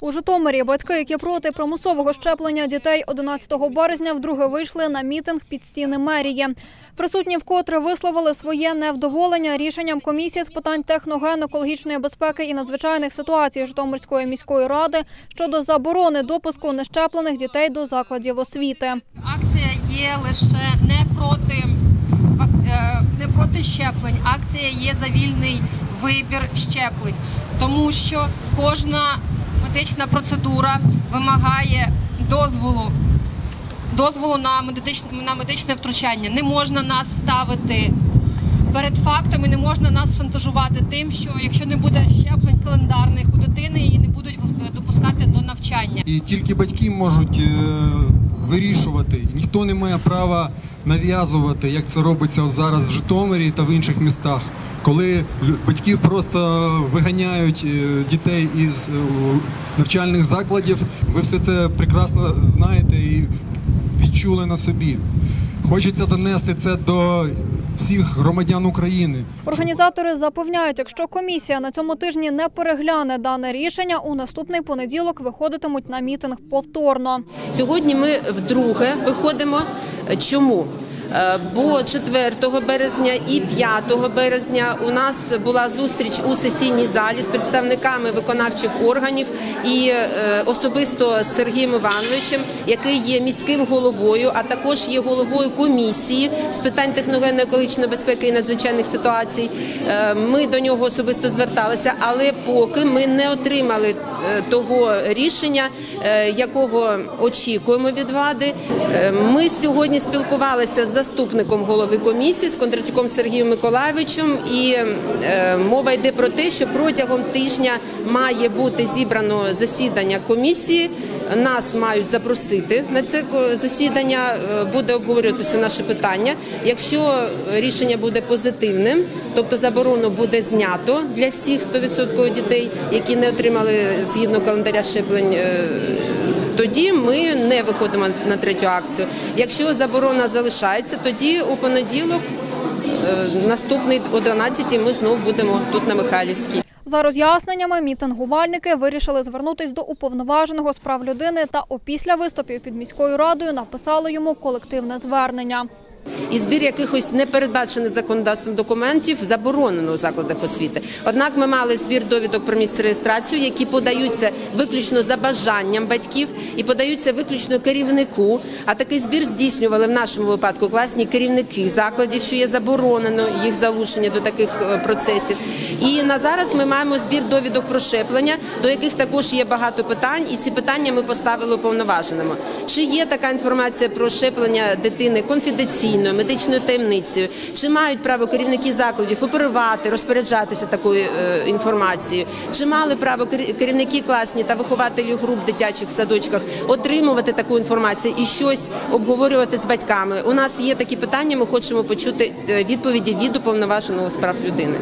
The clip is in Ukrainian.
У Житомирі батьки, які проти примусового щеплення дітей 11 березня, вдруге вийшли на мітинг під стіни мерії. Присутні вкотре висловили своє невдоволення рішенням комісії з питань техноген-екологічної безпеки і надзвичайних ситуацій Житомирської міської ради щодо заборони допуску нещеплених дітей до закладів освіти. Акція є лише не проти, е, не проти щеплень. Акція є за вільний вибір щеплень, тому що кожна медична процедура вимагає дозволу. Дозволу на медичне, на медичне втручання не можна нас ставити перед фактом і не можна нас шантажувати тим, що якщо не буде щеплень календарних у дитини, її не будуть допускати до навчання. І тільки батьки можуть е, вирішувати. Ніхто не має права нав'язувати, як це робиться зараз в Житомирі та в інших містах. Коли батьків просто виганяють е, дітей із е, навчальних закладів, ви все це прекрасно знаєте і відчули на собі. Хочеться донести це до всіх громадян України. Організатори запевняють, якщо комісія на цьому тижні не перегляне дане рішення, у наступний понеділок виходитимуть на мітинг повторно. Сьогодні ми вдруге виходимо. Чому? Е, Бо 4 березня і 5 березня у нас була зустріч у сесійній залі з представниками виконавчих органів і е, особисто з Сергієм Івановичем, який є міським головою, а також є головою комісії з питань техногенно-екологічної безпеки і надзвичайних ситуацій. Е, Ми до нього особисто зверталися, але поки ми не отримали того рішення, якого очікуємо від влади. Ми сьогодні спілкувалися з заступником голови комісії, з Кондратюком Сергієм Миколаєвичем, і е, мова йде про те, що протягом тижня має бути зібрано засідання комісії. Нас мають запросити на це засідання. е, Буде обговорюватися наше питання. Якщо рішення буде позитивним, тобто заборону буде знято для всіх 100% дітей, які не отримали згідно календаря щеплень. Тоді ми не виходимо на третю акцію. Якщо заборона залишається, тоді у понеділок, е, наступний о 12 ми знову будемо тут на Михайлівській. За роз'ясненнями, мітингувальники вирішили звернутись до уповноваженого з прав людини та опісля виступів під міською радою написали йому колективне звернення. І збір якихось непередбачених законодавством документів заборонено у закладах освіти. Однак ми мали збір довідок про місце реєстрацію, які подаються виключно за бажанням батьків і подаються виключно керівнику. А такий збір здійснювали в нашому випадку класні керівники закладів, що є заборонено їх залучення до таких е, процесів. І на зараз ми маємо збір довідок про щеплення, до яких також є багато питань, і ці питання ми поставили уповноваженому. Чи є така інформація про щеплення дитини конфіденційною, медичною таємницею? Чи мають право керівники закладів оперувати, розпоряджатися такою е, інформацією? Чи мали право керівники класні та вихователі груп дитячих в садочках отримувати таку інформацію і щось обговорювати з батьками? У нас є такі питання. Ми хочемо почути е, відповіді від уповноваженого справ людини.